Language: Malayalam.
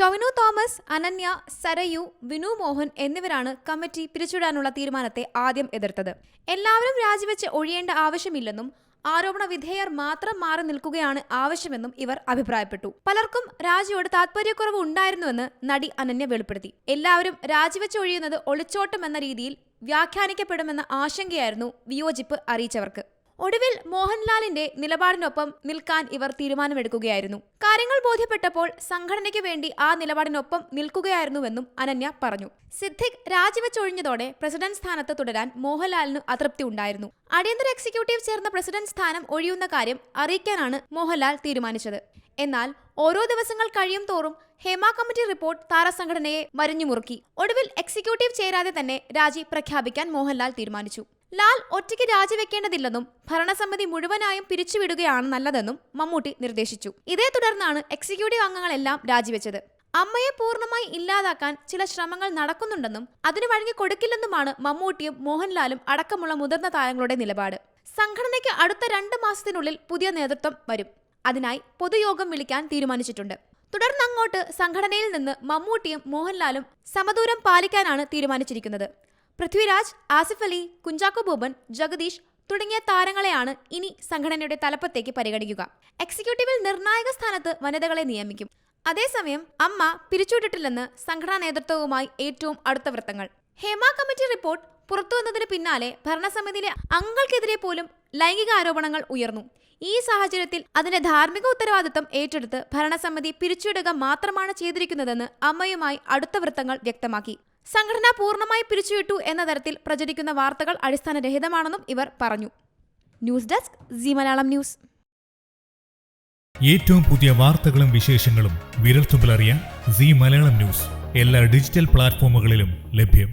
ടൊവിനോ തോമസ് അനന്യ സരയു വിനു മോഹൻ എന്നിവരാണ് കമ്മിറ്റി പിരിച്ചുവിടാനുള്ള തീരുമാനത്തെ ആദ്യം എതിർത്തത്. എല്ലാവരും രാജിവെച്ച് ഒഴിയേണ്ട ആവശ്യമില്ലെന്നും ആരോപണ വിധേയർ മാത്രം മാറി നിൽക്കുകയാണ് ആവശ്യമെന്നും ഇവർ അഭിപ്രായപ്പെട്ടു. പലർക്കും രാജിയോട് താത്പര്യക്കുറവ് ഉണ്ടായിരുന്നുവെന്ന് നടി അനന്യ വെളിപ്പെടുത്തി. എല്ലാവരും രാജിവെച്ച് ഒഴിയുന്നത് ഒളിച്ചോട്ടം എന്ന രീതിയിൽ വ്യാഖ്യാനിക്കപ്പെടുമെന്ന ആശങ്കയായിരുന്നു വിയോജിപ്പ് അറിയിച്ചവർക്ക്. ഒടുവിൽ മോഹൻലാലിന്റെ നിലപാടിനൊപ്പം നിൽക്കാൻ ഇവർ തീരുമാനമെടുക്കുകയായിരുന്നു. കാര്യങ്ങൾ ബോധ്യപ്പെട്ടപ്പോൾ സംഘടനയ്ക്ക് വേണ്ടി ആ നിലപാടിനൊപ്പം നിൽക്കുകയായിരുന്നുവെന്നും അനന്യ പറഞ്ഞു. സിദ്ദിഖ് രാജിവെച്ചൊഴിഞ്ഞതോടെ പ്രസിഡന്റ് സ്ഥാനത്ത് തുടരാൻ മോഹൻലാലിന് അതൃപ്തി ഉണ്ടായിരുന്നു. അടിയന്തര എക്സിക്യൂട്ടീവ് ചേർന്ന പ്രസിഡന്റ് സ്ഥാനം ഒഴിയുന്ന കാര്യം അറിയിക്കാനാണ് മോഹൻലാൽ തീരുമാനിച്ചത്. എന്നാൽ ഓരോ ദിവസങ്ങൾ കഴിയും തോറും ഹേമ കമ്മിറ്റി റിപ്പോർട്ട് താരസംഘടനയെ മരിഞ്ഞുമുറുക്കി ഒടുവിൽ എക്സിക്യൂട്ടീവ് ചേരാതെ തന്നെ രാജി പ്രഖ്യാപിക്കാൻ മോഹൻലാൽ തീരുമാനിച്ചു. ലാൽ ഒറ്റയ്ക്ക് രാജിവെക്കേണ്ടതില്ലെന്നും ഭരണസമിതി മുഴുവനായും പിരിച്ചുവിടുകയാണ് നല്ലതെന്നും മമ്മൂട്ടി നിർദ്ദേശിച്ചു. ഇതേ തുടർന്നാണ് എക്സിക്യൂട്ടീവ് അംഗങ്ങളെല്ലാം രാജിവെച്ചത്. അമ്മയെ പൂർണമായി ഇല്ലാതാക്കാൻ ചില ശ്രമങ്ങൾ നടക്കുന്നുണ്ടെന്നും അതിന് വഴങ്ങി കൊടുക്കില്ലെന്നുമാണ് മമ്മൂട്ടിയും മോഹൻലാലും അടക്കമുള്ള മുതിർന്ന താരങ്ങളുടെ നിലപാട്. സംഘടനയ്ക്ക് അടുത്ത രണ്ട് മാസത്തിനുള്ളിൽ പുതിയ നേതൃത്വം വരും. അതിനായി പൊതുയോഗം വിളിക്കാൻ തീരുമാനിച്ചിട്ടുണ്ട്. തുടർന്നങ്ങോട്ട് സംഘടനയിൽ നിന്ന് മമ്മൂട്ടിയും മോഹൻലാലും സമദൂരം പാലിക്കാനാണ് തീരുമാനിച്ചിരിക്കുന്നത്. പൃഥ്വിരാജ് ആസിഫ് അലി കുഞ്ചാക്കോ ബോബൻ ജഗദീഷ് തുടങ്ങിയ താരങ്ങളെയാണ് ഇനി സംഘടനയുടെ തലപ്പത്തേക്ക് പരിഗണിക്കുക. എക്സിക്യൂട്ടീവിൽ നിർണായക സ്ഥാനത്ത് വനിതകളെ നിയമിക്കും. അതേസമയം അമ്മ പിരിച്ചുവിട്ടിട്ടില്ലെന്ന് സംഘടനാ നേതൃത്വവുമായി ഏറ്റവും അടുത്ത വൃത്തങ്ങൾ. ഹേമ കമ്മിറ്റി റിപ്പോർട്ട് പുറത്തുവന്നതിന് പിന്നാലെ ഭരണസമിതിയിലെ അംഗങ്ങൾക്കെതിരെ പോലും ലൈംഗിക ആരോപണങ്ങൾ ഉയർന്നു. ഈ സാഹചര്യത്തിൽ അതിന്റെ ധാർമ്മിക ഉത്തരവാദിത്തം ഏറ്റെടുത്ത് ഭരണസമിതി പിരിച്ചുവിടുക മാത്രമാണ് ചെയ്തിരിക്കുന്നതെന്ന് അമ്മയുമായി അടുത്ത വൃത്തങ്ങൾ വ്യക്തമാക്കി. സംഘടന പൂർണമായി പിരിച്ചുവിട്ടു എന്ന തരത്തിൽ പ്രചരിക്കുന്ന വാർത്തകൾ അടിസ്ഥാനരഹിതമാണെന്നും ഇവർ പറഞ്ഞു. News desk Zee Malayalam news. ഏറ്റവും പുതിയ വാർത്തകളും വിശേഷങ്ങളും വിരൽത്തുമ്പിലറിയാൻ സി മലയാളം ന്യൂസ് എല്ലാ ഡിജിറ്റൽ പ്ലാറ്റ്ഫോമുകളിലും ലഭ്യം.